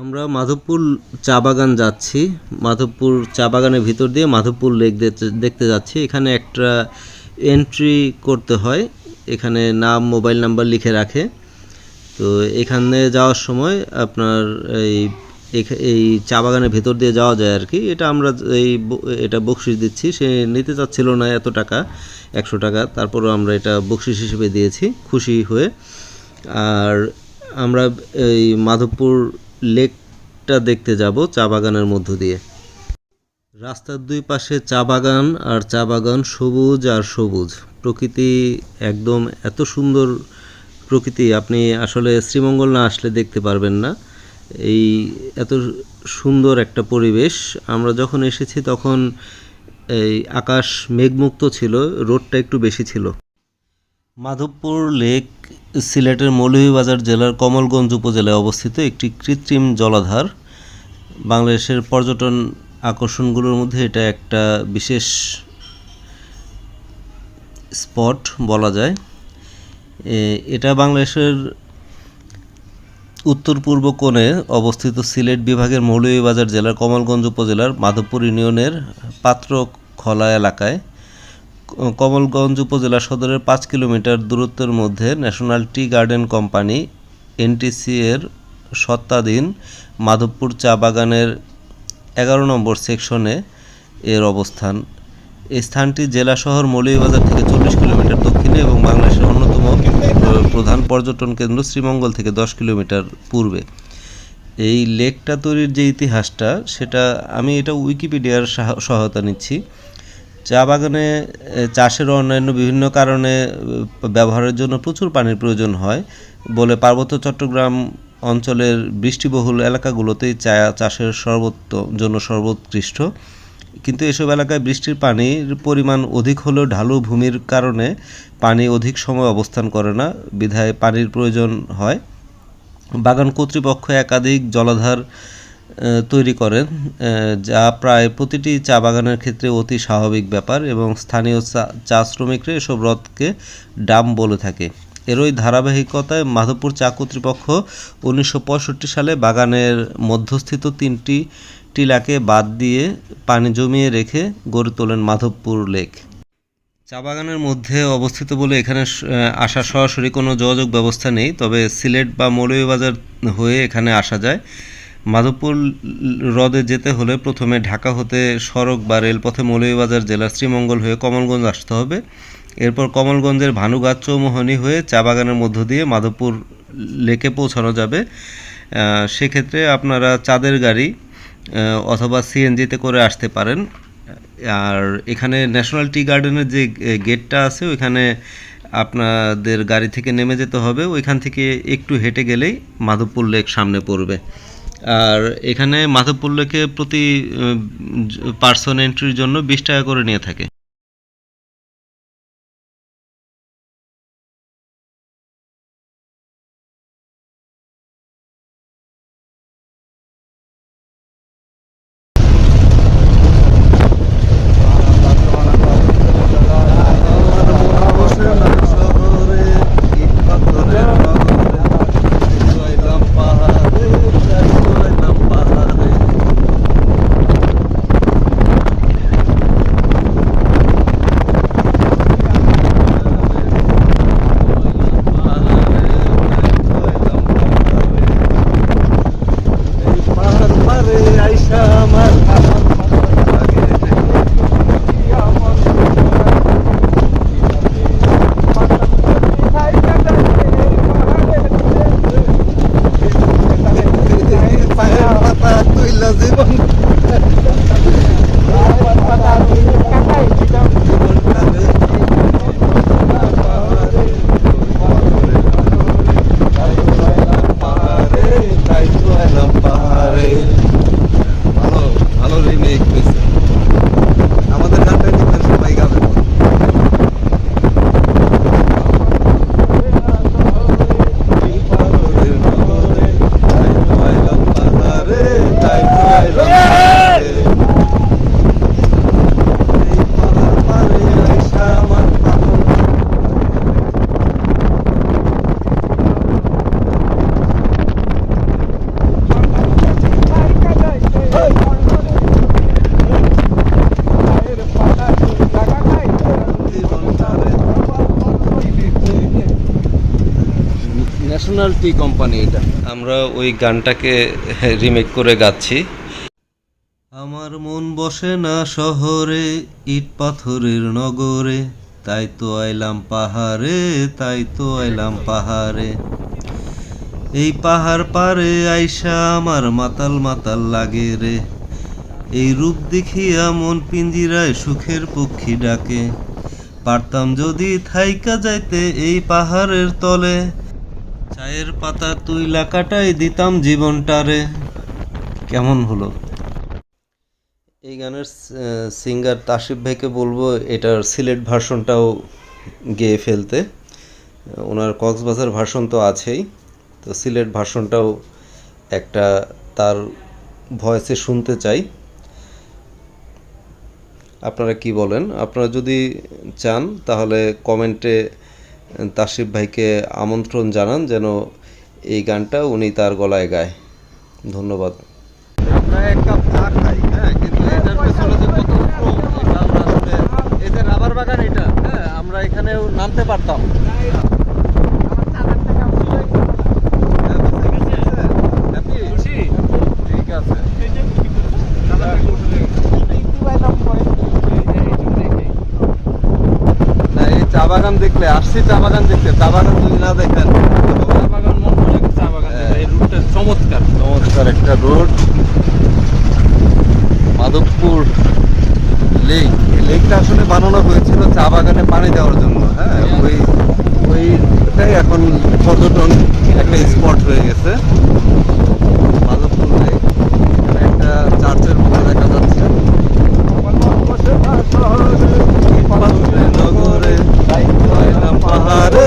আমরা মাধবপুর চা বাগান যাচ্ছি। মাধবপুর চা বাগানের ভিতর দিয়ে মাধবপুর লেক দেখতে যাচ্ছি। এখানে একটা এন্ট্রি করতে হয়। এখানে নাম মোবাইল নাম্বার লিখে রাখে। তো এখানে যাওয়ার সময় আপনার এই এই চা বাগানের ভেতর দিয়ে যাওয়া যায় আর কি। এটা আমরা এই এটা বকশিস দিচ্ছি। সে নিতে চাচ্ছিল না এত টাকা, একশো টাকা। তারপরও আমরা এটা বকশিস হিসেবে দিয়েছি, খুশি হয়ে। আর আমরা এই মাধবপুর লেকটা দেখতে যাব চা বাগানের মধ্য দিয়ে। রাস্তার দুই পাশে চা বাগান আর চা বাগান সবুজ আর সবুজ। প্রকৃতি একদম এত সুন্দর প্রকৃতি, আপনি আসলে শ্রীমঙ্গল না আসলে দেখতে পারবেন না। এই এত সুন্দর একটা পরিবেশ। আমরা যখন এসেছি তখন এই আকাশ মেঘমুক্ত ছিল, রোদটা একটু বেশি ছিল। মাধবপুর লেক সিলেটের মৌলভীবাজার জেলার কমলগঞ্জ উপজেলায় অবস্থিত একটি কৃত্রিম জলাধার। বাংলাদেশের পর্যটন আকর্ষণগুলোর মধ্যে এটা একটা বিশেষ স্পট বলা যায়। এটা বাংলাদেশের উত্তর পূর্ব কোণে অবস্থিত সিলেট বিভাগের মৌলভীবাজার জেলার কমলগঞ্জ উপজেলার মাধবপুর ইউনিয়নের পাত্র পাত্রখলা এলাকায়। কমলগঞ্জ উপজেলা সদরের পাঁচ কিলোমিটার দূরত্বের মধ্যে national tea garden company NTC এর সত্ত্বাধীন মাধবপুর চা বাগানের এগারো নম্বর সেকশনে এর অবস্থান। এই স্থানটি জেলা শহর মৌলভীবাজার থেকে চল্লিশ কিলোমিটার দক্ষিণে এবং বাংলাদেশের অন্যতম প্রধান পর্যটন কেন্দ্র শ্রীমঙ্গল থেকে দশ কিলোমিটার পূর্বে। এই লেকটা তৈরির যে ইতিহাসটা, সেটা আমি এটা উইকিপিডিয়ার সাহা- সহায়তা নিচ্ছি। চা বাগানে চাষের অন্যান্য বিভিন্ন কারণে ব্যবহারের জন্য প্রচুর পানির প্রয়োজন হয় বলে পার্বত্য চট্টগ্রাম অঞ্চলের বৃষ্টিবহুল এলাকাগুলোতেই চা চাষের সর্বোত্ত, জন্য সর্বোৎকৃষ্ট। কিন্তু এসব এলাকায় বৃষ্টির পানির পরিমাণ অধিক হলেও ঢালু ভূমির কারণে পানি অধিক সময় অবস্থান করে না, বিধায় পানির প্রয়োজন হয়। বাগান কর্তৃপক্ষ একাধিক জলাধার তৈরি করেন যা প্রায় প্রতিটি চা বাগানের ক্ষেত্রে অতি স্বাভাবিক ব্যাপার এবং স্থানীয় চা শ্রমিকরা এসব হ্রদকে ডাম বলে থাকে। এরই ধারাবাহিকতায় মাধবপুর চা কর্তৃপক্ষ উনিশশো পঁয়ষট্টি সালে বাগানের মধ্যস্থিত তিনটি টিলাকে বাদ দিয়ে পানি জমিয়ে রেখে গড়ে তোলেন মাধবপুর লেক। চা বাগানের মধ্যে অবস্থিত বলে এখানে আসা সরাসরি কোনো যোগাযোগ ব্যবস্থা নেই, তবে সিলেট বা মৌলভীবাজার হয়ে এখানে আসা যায়। মাধবপুর হ্রদে যেতে হলে প্রথমে ঢাকা হতে সড়ক বা রেলপথে মৌলভীবাজার জেলার শ্রীমঙ্গল হয়ে কমলগঞ্জ আসতে হবে। এরপর কমলগঞ্জের ভানুগাছ চৌমোহনী হয়ে চা বাগানের মধ্য দিয়ে মাধবপুর লেকে পৌঁছানো যাবে। সেক্ষেত্রে আপনারা চাঁদের গাড়ি অথবা সিএনজিতে করে আসতে পারেন। আর এখানে ন্যাশনাল টি গার্ডেনের যে গেটটা আছে, ওইখানে আপনাদের গাড়ি থেকে নেমে যেতে হবে। ওইখান থেকে একটু হেঁটে গেলেই মাধবপুর লেক সামনে পড়বে। আর এখানে মাধবপুর লেকে প্রতি পার্সন এন্ট্রির জন্য বিশ টাকা করে নিয়ে থাকে। ন্যাশনাল টি কোম্পানি এটা? আমরা ওই গানটাকে রিমেক করে গাচ্ছি। আমার মন বসে না শহরে ইট পাথরের নগরে। তাই তো আইলাম পাহাড়ে তাই তো আইলাম পাহাড়ে। এই পাহাড় পারে আইসা আমার মাতাল মাতাল লাগে রে। এই রূপ দেখিয়া মন পিঞ্জিরায় সুখের পক্ষী ডাকে। পারতাম যদি থাইকা যাইতে এই পাহাড়ের তলে। চায়ের পাতা তুই লাকাটাই দিতাম জীবনটা জীবনটারে। কেমন হলো? এই গানের সিঙ্গার তাসিফ ভাইকে বলব, এটার সিলেট ভার্সনটাও গেয়ে ফেলতে। ওনার কক্সবাজার ভার্সন তো আছেই, তো সিলেট ভার্সনটাও একটা তার ভয়েসে শুনতে চাই। আপনারা কি বলেন? আপনারা যদি চান, তাহলে কমেন্টে তাসিফ ভাইকে আমন্ত্রণ জানান যেন এই গানটা উনি তার গলায় গায়। ধন্যবাদ। আমরা এক কাপ হ্যাঁ রাবার বাগান এটা হ্যাঁ আমরা এখানেও নামতে পারতাম Happy? ঠিক আছে না এই চা বাগান দেখলে আসছি চা বাগান দেখতে চা বাগান যদি না দেখেন চমৎকার। চমৎকার একটা রোড মাধবপুর লেক। এই লেকটা আসলে বানানো হয়েছিল চা বাগানে পানি দেওয়ার জন্য হ্যাঁ? ওই ওইটাই এখন পর্যটন একটা স্পট হয়ে গেছে মাধবপুর লেক এখানে একটা চার্চের মতো দেখা যাচ্ছে নগরে তাই তো এলাম পাহাড়ে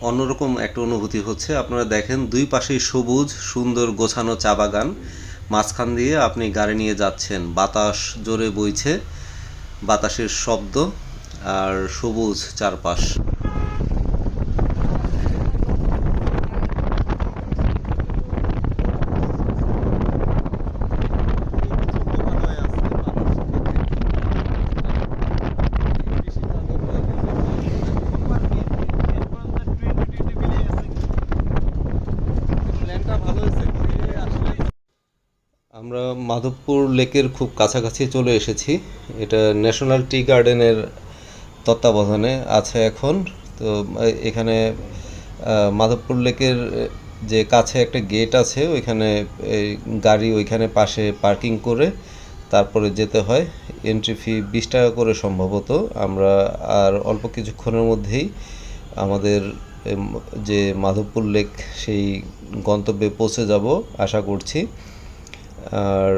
অন্যরকম একটা অনুভূতি হচ্ছে। আপনারা দেখেন, দুই পাশেই সবুজ, সুন্দর, গোছানো চা বাগান। মাঝখান দিয়ে আপনি গাড়ি নিয়ে যাচ্ছেন। বাতাস জোরে বইছে, বাতাসের শব্দ আর সবুজ চারপাশ। আমরা মাধবপুর লেকের খুব কাছাকাছি চলে এসেছি। এটা ন্যাশনাল টি গার্ডেনের তত্ত্বাবধানে আছে এখন। তো এখানে মাধবপুর লেকের যে কাছে একটা গেট আছে, ওইখানে গাড়ি ওইখানে পাশে পার্কিং করে তারপরে যেতে হয়। এন্ট্রি ফি বিশ টাকা করে সম্ভবত। আমরা আর অল্প কিছুক্ষণের মধ্যেই আমাদের যে মাধবপুর লেক, সেই গন্তব্যে পৌঁছে যাব, আশা করছি। আর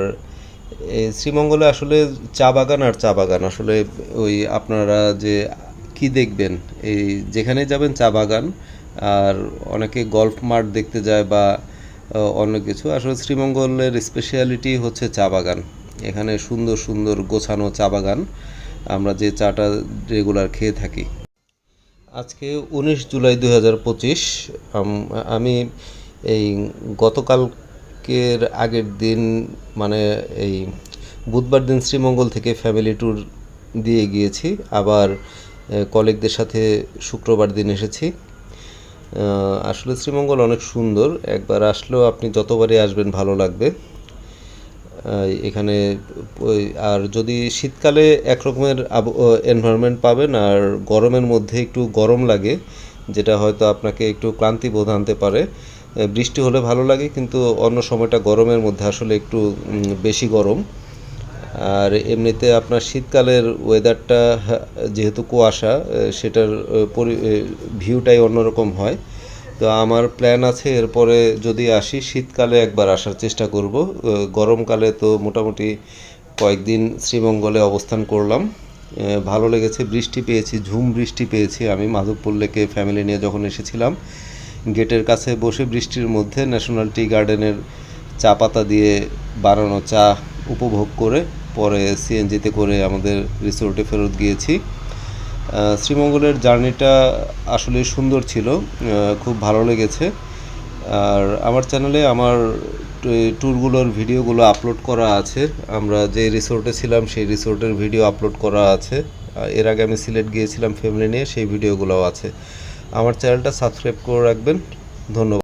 শ্রীমঙ্গলে আসলে চা বাগান আর চা বাগান। আসলে ওই আপনারা যে কি দেখবেন, এই যেখানে যাবেন চা বাগান, আর অনেকে গল্ফ মাঠ দেখতে যায় বা অন্য কিছু, আসলে শ্রীমঙ্গলের স্পেশালিটি হচ্ছে চা বাগান। এখানে সুন্দর সুন্দর গোছানো চা বাগান, আমরা যে চাটা রেগুলার খেয়ে থাকি। আজকে উনিশ জুলাই দু হাজার পঁচিশ, আমি এই গতকালকের আগের দিন মানে এই বুধবার দিন শ্রীমঙ্গল থেকে ফ্যামিলি ট্যুর দিয়ে গিয়েছি। আবার কলিগদের সাথে শুক্রবার দিন এসেছি। আসলে শ্রীমঙ্গল অনেক সুন্দর। একবার আসলেও আপনি যতবারই আসবেন ভালো লাগবে। এখানে আর যদি শীতকালে একরকমের আব এনভায়রনমেন্ট পাবেন, আর গরমের মধ্যে একটু গরম লাগে, যেটা হয়তো আপনাকে একটু ক্লান্তি বোধ আনতে পারে। বৃষ্টি হলে ভালো লাগে, কিন্তু অন্য সময়টা গরমের মধ্যে আসলে একটু বেশি গরম। আর এমনিতে আপনার শীতকালের ওয়েদারটা যেহেতু কুয়াশা সেটার পরি- ভিউটাই অন্যরকম হয়। তো আমার প্ল্যান আছে, এরপরে যদি আসি, শীতকালে একবার আসার চেষ্টা করব। গরমকালে তো মোটামুটি কয়েকদিন শ্রীমঙ্গলে অবস্থান করলাম। ভালো লেগেছে, বৃষ্টি পেয়েছি, ঝুম বৃষ্টি পেয়েছি। আমি মাধবপুর লেকে ফ্যামিলি নিয়ে যখন এসেছিলাম গেটের কাছে বসে বৃষ্টির মধ্যে ন্যাশনাল টি গার্ডেনের চা পাতা দিয়ে বানানো চা উপভোগ করে পরে সিএনজিতে করে আমাদের রিসোর্টে ফেরত গিয়েছি। শ্রীমঙ্গলের জার্নিটা আসলে সুন্দর ছিল খুব ভালো লেগেছে। আর আমার চ্যানেলে আমার ট্যুরগুলোর ভিডিওগুলো আপলোড করা আছে। আমরা যে রিসোর্টে ছিলাম, সেই রিসোর্টের ভিডিও আপলোড করা আছে। এর আগে আমি সিলেট গিয়েছিলাম ফ্যামিলি নিয়ে, সেই ভিডিওগুলোও আছে। আমার চ্যানেলটা সাবস্ক্রাইব করে রাখবেন। ধন্যবাদ।